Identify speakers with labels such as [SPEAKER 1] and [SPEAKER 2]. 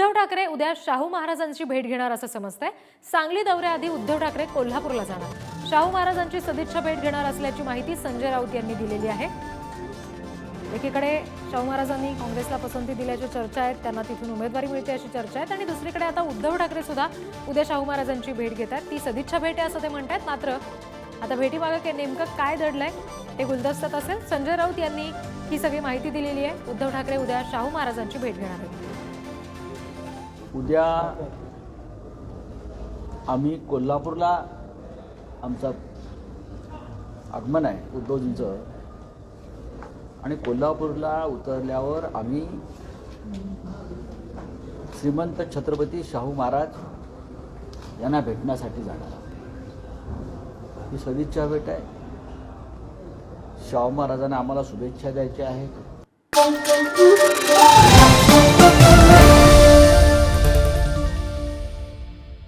[SPEAKER 1] उद्धव ठाकरे उद्या शाहू महाराजांची भेट घेणार असं समजतंय. सांगली दौऱ्याआधी उद्धव ठाकरे कोल्हापूरला जाणार. शाहू महाराजांची सदिच्छा भेट घेणार असल्याची माहिती संजय राऊत यांनी दिलेली आहे. एकीकडे शाहू महाराजांनी काँग्रेसला पसंती दिल्याची चर्चा आहेत त्यांना तिथून उमेदवारी मिळते अशी चर्चा आहेत आणि दुसरीकडे आता उद्धव ठाकरे सुद्धा उद्या शाहू महाराजांची भेट घेत आहेत. ती सदिच्छा भेट आहे असं ते म्हणतात मात्र आता भेटीमागे नेमकं काय दडलंय ते गुलदस्त्यात असेल. संजय राऊत यांनी ही सगळी माहिती दिलेली आहे. उद्धव ठाकरे उद्या शाहू महाराजांची भेट घेणार आहेत.
[SPEAKER 2] उद्या आम्ही कोल्हापूरला आमचं आगमन आहे उद्धवजींचं. आणि कोल्हापूरला उतरल्यावर आम्ही श्रीमंत छत्रपती शाहू महाराज यांना भेटण्यासाठी जाणार ही सदिच्छा भेट आहे. शाहू महाराजांना आम्हाला शुभेच्छा द्यायच्या आहेत.